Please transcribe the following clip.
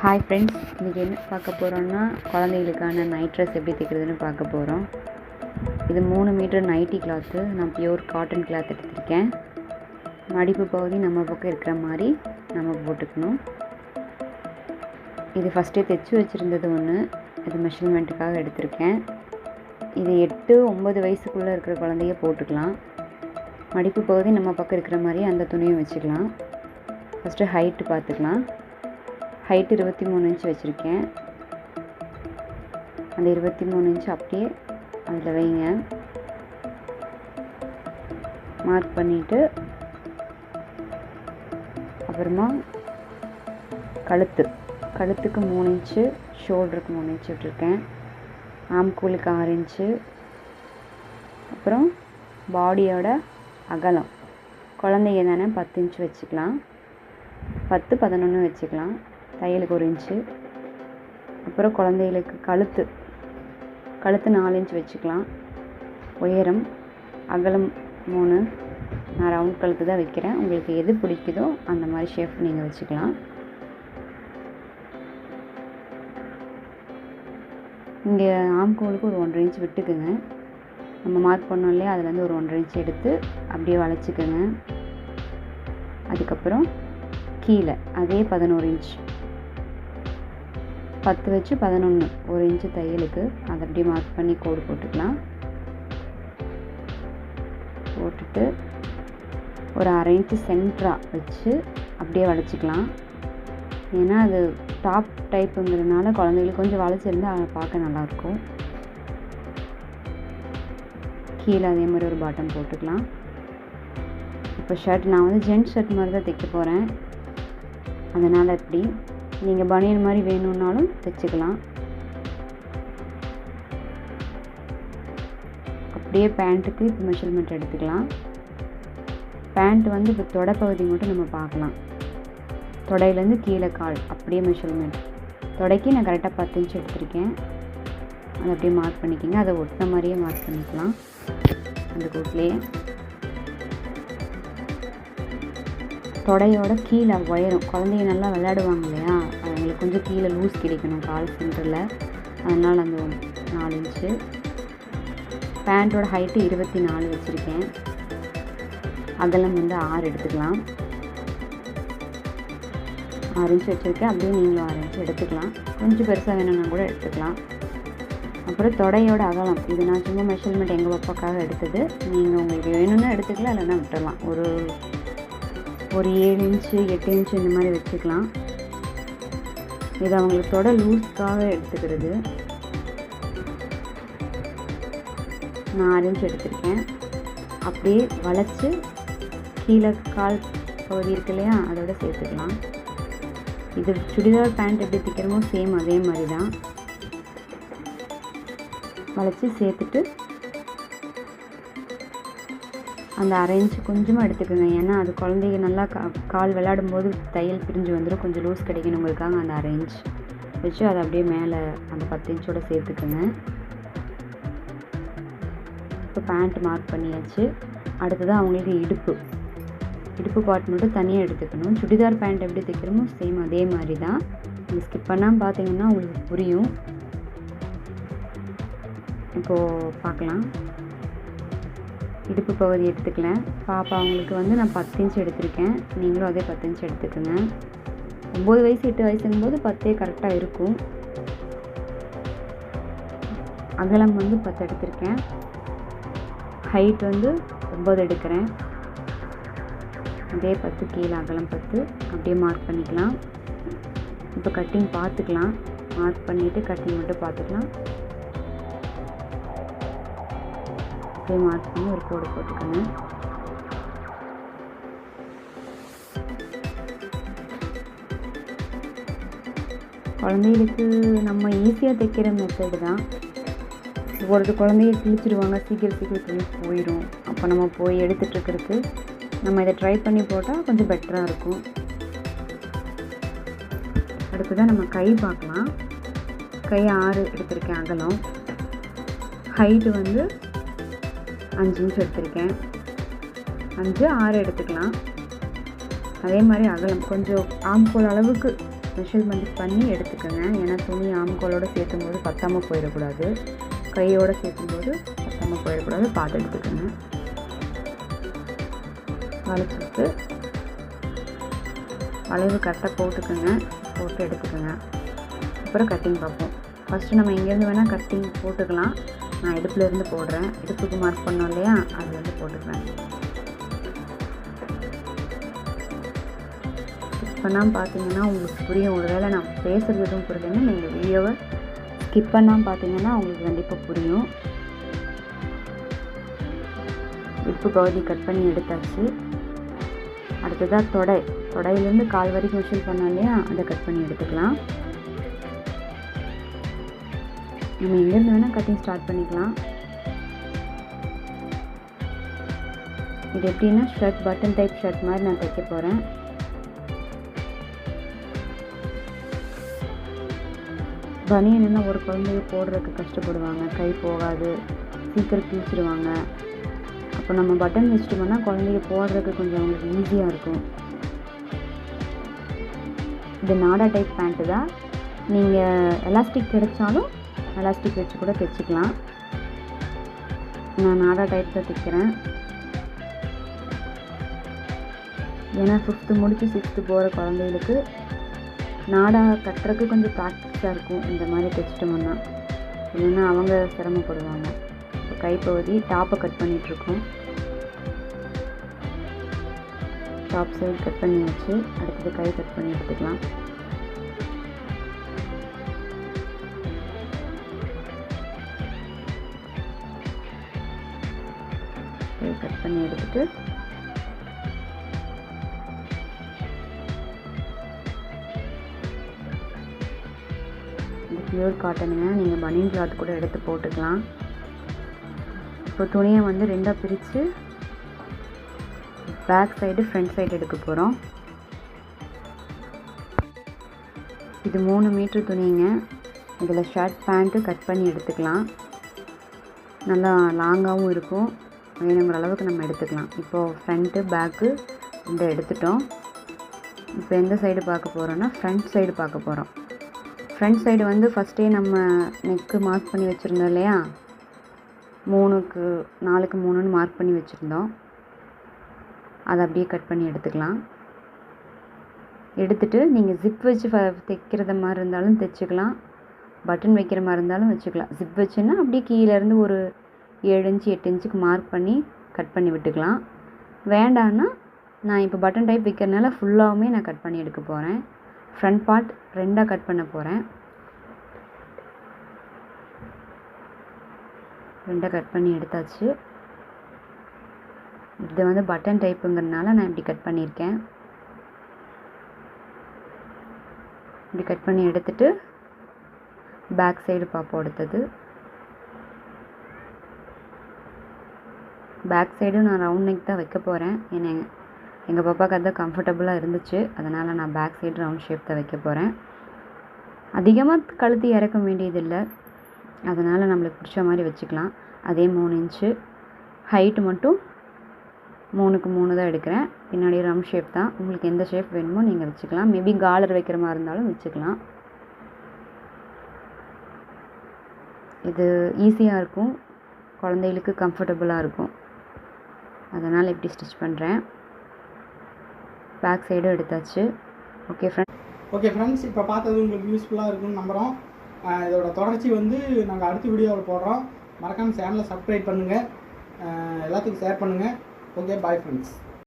Hi friends இன்றைக்கி என்ன பார்க்க போகிறோன்னா குழந்தைகளுக்கான நைட் ட்ரெஸ் எப்படி தைக்கிறதுன்னு பார்க்க போகிறோம் இது மூணு மீட்டர் நைட்டி கிளாத்து நான் பியூர் காட்டன் கிளாத் எடுத்திருக்கேன். மடிப்பு பகுதி நம்ம பக்கம் இருக்கிற மாதிரி நம்ம போட்டுக்கணும். இது ஃபஸ்ட்டே தைச்சி வச்சுருந்தது ஒன்று இது மெஷர்மெண்ட்டுக்காக எடுத்திருக்கேன். இது எட்டு ஒம்பது வயசுக்குள்ளே இருக்கிற குழந்தைய போட்டுக்கலாம். மடிப்பு பகுதி நம்ம பக்கம் இருக்கிற மாதிரி அந்த துணியும் வச்சுக்கலாம். ஃபஸ்ட்டு ஹைட்டு பார்த்துக்கலாம். ஹைட் இருபத்தி மூணு இன்ச் வச்சுருக்கேன். அந்த இருபத்தி மூணு இன்ச் அப்படியே அதில் வைங்க. மார்க் பண்ணிவிட்டு அப்புறமா கழுத்து. கழுத்துக்கு மூணு இன்ச்சு ஷோல்டருக்கு மூணு இன்ச்சு விட்டுருக்கேன். ஆம்கூலுக்கு ஆறு இன்ச்சு அப்புறம் பாடியோட அகலம். குழந்தைங்க தானே பத்து இன்ச்சு வச்சுக்கலாம். பத்து பதினொன்று வச்சுக்கலாம். தையலுக்கு ஒரு இன்ச்சு. அப்புறம் குழந்தைகளுக்கு கழுத்து. கழுத்து நாலு இன்ச் வச்சுக்கலாம். உயரம் அகலம் மூணு. நான் ரவுண்ட் கழுத்து தான் வைக்கிறேன். உங்களுக்கு எது பிடிக்குதோ அந்த மாதிரி ஷேப் நீங்கள் வச்சுக்கலாம். இங்கே ஆம்கோலுக்கு ஒரு ஒன்றரை இன்ச் விட்டுக்குங்க. நம்ம மார்க் பண்ணோம் இல்லையா? அதுலேருந்து ஒரு ஒன்றரை இன்ச் எடுத்து அப்படியே வளைச்சிக்கோங்க. அதுக்கப்புறம் கீழே அதே பதினோரு இன்ச் பத்து வச்சு பதினொன்று ஒரு இன்ச்சு தையலுக்கு. அதை அப்படியே மார்க் பண்ணி கோடு போட்டுக்கலாம். போட்டுட்டு ஒரு அரை இன்ச்சு சென்ட்ராக வச்சு அப்படியே வளைச்சிக்கலாம். ஏன்னா அது டாப் டைப்புங்கிறதுனால குழந்தைகளுக்கு கொஞ்சம் வளைச்சிருந்தா பார்க்க நல்லாயிருக்கும். கீழே அதே மாதிரி ஒரு பாட்டம் போட்டுக்கலாம். இப்போ ஷர்ட் நான் வந்து ஜென்ஸ் ஷர்ட் மாதிரி தான் தைக்க போகிறேன் அதனால் இப்படி நீங்கள் பனியன் மாதிரி வேணும்னாலும் தைச்சிக்கலாம். அப்படியே பேண்ட்டுக்கு இப்போ மெஷர்மெண்ட் எடுத்துக்கலாம். பேண்ட் வந்து இப்போ தொடை பகுதி மட்டும் நம்ம பார்க்கலாம். தொடையிலேருந்து கீழே கால் அப்படியே மெஷர்மெண்ட் தொடைக்கு நான் கரெக்டாக பத்து இன்ச் எடுத்திருக்கேன். அதை அப்படியே மார்க் பண்ணிக்கோங்க. அதை ஒட்டின மாதிரியே மார்க் பண்ணிக்கலாம். அந்த கோட்லேயே தொடையோட கீழே உயரம் குழந்தைங்க நல்லா விளையாடுவாங்க இல்லையா? கொஞ்சம் கீழே லூஸ் கிடைக்கணும் கால் சென்டரில். அதனால் அந்த நாலு இன்ச்சு. பேண்ட்டோட ஹைட்டு இருபத்தி நாலு வச்சுருக்கேன். அகலம் வந்து ஆறு எடுத்துக்கலாம். ஆறு இன்ச்சு வச்சுருக்கேன். அப்படியே நீங்களும் ஆறு இன்ச்சு எடுத்துக்கலாம். கொஞ்சம் பெருசாக வேணும்னா கூட எடுத்துக்கலாம். அப்புறம் தொடையோட அகலம். இது நான் சும்மா மெஷர்மெண்ட் எங்கள் பப்பாக்காக எடுத்தது. நீங்கள் உங்களுக்கு வேணும்னா எடுத்துக்கலாம் இல்லைன்னா விட்டுடலாம் ஒரு ஒரு ஏழு இன்ச்சு எட்டு இன்ச்சு இந்த மாதிரி வச்சுக்கலாம். இது அவங்களுக்கு தொட லூஸ்க்காக எடுத்துக்கிறது. நான் அரேஞ்ச் எடுத்திருக்கேன். அப்படியே வளைச்சி கீழே கால் பகுதி இருக்கு இல்லையா அதோட சேர்த்துக்கலாம். இது சுடிதார் பேண்ட் எப்படி தைக்கிறோமோ சேம் அதே மாதிரி தான். வளைச்சி சேர்த்துட்டு அந்த அரை இன்ச்சு கொஞ்சமாக எடுத்துக்கோங்க. ஏன்னா அது குழந்தைங்க நல்லா கா கால் விளையாடும்போது தையல் பிரிஞ்சு வந்துடும் கொஞ்சம் லூஸ் கிடைக்கணுங்களுக்காக அந்த அரை இன்ச் வச்சு அதை அப்படியே மேலே அந்த பத்து இன்ச்சோட சேர்த்துக்குங்க. இப்போ பேண்ட் மார்க் பண்ணியாச்சு. அடுத்தது அவங்களுக்கு இடுப்பு. இடுப்பு பார்ட் மட்டும் தனியாக எடுத்துக்கணும். சுடிதார் பேண்ட் எப்படி தைக்கிறோமோ சேம் அதே மாதிரி தான் நீங்கள் ஸ்கிப் பண்ணாமல் பார்த்தீங்கன்னா உங்களுக்கு புரியும். இப்போது பார்க்கலாம். இடுப்பு பகுதி எடுத்துக்கலாம் பாப்பா அவங்களுக்கு வந்து நான் பத்து இன்ச் எடுத்திருக்கேன். நீங்களும் அதே பத்து இன்ச் எடுத்துக்கோங்க. ஒம்பது வயசு எட்டு வயசுங்கும்போது பத்தே கரெக்டாக இருக்கும். அகலம் வந்து பத்து எடுத்திருக்கேன். ஹைட் வந்து ஒம்பது எடுக்கிறேன். அதே பத்து கீழே அகலம் பத்து. அப்படியே மார்க் பண்ணிக்கலாம். இப்போ கட்டிங் பார்த்துக்கலாம். மார்க் பண்ணிவிட்டு கட்டிங் மட்டும் பார்த்துக்கலாம். அப்படியே மார்க் பண்ணி ஒரு கோடு போட்டுக்கோங்க. குழந்தைகளுக்கு நம்ம ஈஸியாக தைக்கிற மெத்தடு தான். ஒரு குழந்தைய கிழிச்சிடுவாங்க சீக்கிரம் சீக்கிரம் கிளி போயிடும். அப்போ நம்ம போய் எடுத்துகிட்ருக்கிறதுக்கு நம்ம இதை ட்ரை பண்ணி போட்டால் கொஞ்சம் பெட்டராக இருக்கும். அடுத்ததான் நம்ம கை பார்க்கலாம். கை ஆறு எடுத்திருக்கேன் அகலம். ஹைட்டு வந்து அஞ்சு இன்ச் எடுத்திருக்கேன் அஞ்சு ஆறு எடுத்துக்கலாம். அதே மாதிரி அகலம். கொஞ்சம் ஆம்கோல் அளவுக்கு மெஷர்மெண்ட் பண்ணி எடுத்துக்கோங்க. ஏன்னா துணி ஆம்கோலோடு சேர்த்தும் போது பத்தாமல் போயிடக்கூடாது. கையோடு சேர்த்தும்போது பத்தாமல் போயிடக்கூடாது. பார்த்து எடுத்துக்கோங்க. வளைச்சிட்டு வளைவு கரெக்டாக போட்டுக்கோங்க. போட்டு எடுத்துக்கோங்க. அப்புறம் கட்டிங் பார்ப்போம். ஃபஸ்ட்டு நம்ம எங்கேருந்து வேணால் கட்டிங் போட்டுக்கலாம். நான் இடுப்புலேருந்து போடுறேன். இடுப்புக்கு மார்க் பண்ணோம் இல்லையா? அதுலேருந்து போட்டுக்கிறேன் ஸ்கிப் பண்ணாமல் பார்த்தீங்கன்னா உங்களுக்கு புரியும். ஒரு வேளை நான் பேசுகிறது எதுவும் புரியலன்னா நீங்கள் வீடியோவை ஸ்கிப் பண்ணாமல் பார்த்தீங்கன்னா உங்களுக்கு கண்டிப்பாக புரியும். இடுப்பு பகுதி கட் பண்ணி எடுத்தாச்சு. அடுத்ததாக தொடை. தொடையிலேருந்து கால் வரைக்கும் விஷல் பண்ணோம் இல்லையா? அதை கட் பண்ணி எடுத்துக்கலாம். நம்ம எங்கேருந்து வேணால் கட்டிங் ஸ்டார்ட் பண்ணிக்கலாம். இது எப்படின்னா ஷர்ட் பட்டன் டைப் ஷர்ட் மாதிரி நான் தைக்க போகிறேன் பனியன் என்ன ஒரு குழந்தைய போடுறதுக்கு கஷ்டப்படுவாங்க. கை போகாது. சீக்கிரம் கிழிச்சிடுவாங்க. அப்போ நம்ம பட்டன் வச்சுட்டோம்னா குழந்தைய போடுறதுக்கு கொஞ்சம் அவங்களுக்கு ஈஸியாக இருக்கும். இது நாடா டைப் பேண்ட்டு தான். நீங்கள் எலாஸ்டிக் கிடைச்சாலும் எலாஸ்டிக் வச்சு கூட தைச்சிக்கலாம். நான் நாடா டைப்பில் தைக்கிறேன். ஏன்னா ஃபிஃப்த்து முடித்து சிக்ஸ்த்து போகிற குழந்தைகளுக்கு நாடா கட்டுறதுக்கு கொஞ்சம் ப்ராக்டிஸாக இருக்கும். இந்த மாதிரி தைச்சிட்டோம்னா இல்லைன்னா அவங்க சிரமப்படுவாங்க. கைப்பகுதி டாப்பை கட் பண்ணிகிட்ருக்கோம் டாப் சைடு கட் பண்ணி வச்சு அடுத்தது கை கட் பண்ணி எடுத்துக்கலாம். கை கட் பண்ணி எடுத்துட்டு பியூர் காட்டனுங்க நீங்கள் பனியன் கிளாத் கூட எடுத்து போட்டுக்கலாம். இப்போ துணியை வந்து ரெண்டாக பிரித்து பேக் சைடு ஃப்ரண்ட் சைடு எடுக்க போகிறோம் இது மூணு மீட்ரு துணிங்க. இதில் ஷர்ட் பேண்ட்டு கட் பண்ணி எடுத்துக்கலாம். நல்லா லாங்காகவும் இருக்கும். வேணுங்கிற அளவுக்கு நம்ம எடுத்துக்கலாம். இப்போது ஃப்ரண்ட்டு பேக்கு இந்த எடுத்துட்டோம். இப்போ எந்த சைடு பார்க்க போகிறோன்னா ஃப்ரண்ட் சைடு பார்க்க போகிறோம் ஃப்ரண்ட் சைடு வந்து ஃபஸ்ட்டே நம்ம நெக்கு மார்க் பண்ணி வச்சுருந்தோம் இல்லையா? மூணுக்கு நாலுக்கு மூணுன்னு மார்க் பண்ணி வச்சுருந்தோம். அதை அப்படியே கட் பண்ணி எடுத்துக்கலாம். எடுத்துட்டு நீங்கள் ஜிப் வச்சு ஃப தைக்கிறத மாதிரி இருந்தாலும் தைச்சிக்கலாம். பட்டன் வைக்கிற மாதிரி இருந்தாலும் வச்சுக்கலாம். ஜிப் வச்சுன்னா அப்படியே கீழேருந்து ஒரு ஏழு இன்ச்சு எட்டு இன்ச்சுக்கு மார்க் பண்ணி கட் பண்ணி விட்டுக்கலாம். வேண்டான்னா நான் இப்போ பட்டன் டைப் விற்கிறனால ஃபுல்லாகவுமே நான் கட் பண்ணி எடுக்க போகிறேன் ஃப்ரண்ட் பார்ட் ரெண்டாக கட் பண்ண போகிறேன் ரெண்டாக கட் பண்ணி எடுத்தாச்சு. இது வந்து பட்டன் டைப்புங்கிறதுனால நான் இப்படி கட் பண்ணியிருக்கேன். இப்படி கட் பண்ணி எடுத்துட்டு பேக் சைடு பார்ப்போம் அடுத்தது. பேக் சைடும் நான் ரவுண்ட் நெக் தான் வைக்க போகிறேன் ஏன்னா எங்கள் பாப்பாவுக்கு அதுதான் கம்ஃபர்டபுளாக இருந்துச்சு. அதனால் நான் பேக் சைடு ரவுண்ட் ஷேப் தான் வைக்க போகிறேன் அதிகமாக கழுத்து இறக்க வேண்டியதில்லை. அதனால் நம்மளுக்கு பிடிச்ச மாதிரி வச்சுக்கலாம். அதே மூணு இன்ச்சு. ஹைட்டு மட்டும் மூணுக்கு மூணு தான் எடுக்கிறேன். பின்னாடி ரவுண்ட் ஷேப் தான். உங்களுக்கு எந்த ஷேப் வேணுமோ நீங்கள் வச்சுக்கலாம். மேபி காலர் வைக்கிற மாதிரி இருந்தாலும் வச்சுக்கலாம். இது ஈஸியாக இருக்கும். குழந்தைகளுக்கு கம்ஃபர்டபுளாக இருக்கும். அதனால் இப்படி ஸ்டிச் பண்ணுறேன். பேக் சைடும் எடுத்தாச்சு. Okay friend. ஓகே ஃப்ரெண்ட்ஸ் இப்போ பார்த்தது உங்களுக்கு யூஸ்ஃபுல்லாக இருக்கும்னு நம்புகிறோம் இதோட தொடர்ச்சி வந்து நாங்கள் அடுத்த வீடியோவில் போடுறோம். மறக்காமல் சேனலை சப்ஸ்கிரைப் பண்ணுங்கள் எல்லாத்துக்கும் ஷேர் பண்ணுங்கள் ஓகே பாய் ஃப்ரெண்ட்ஸ்.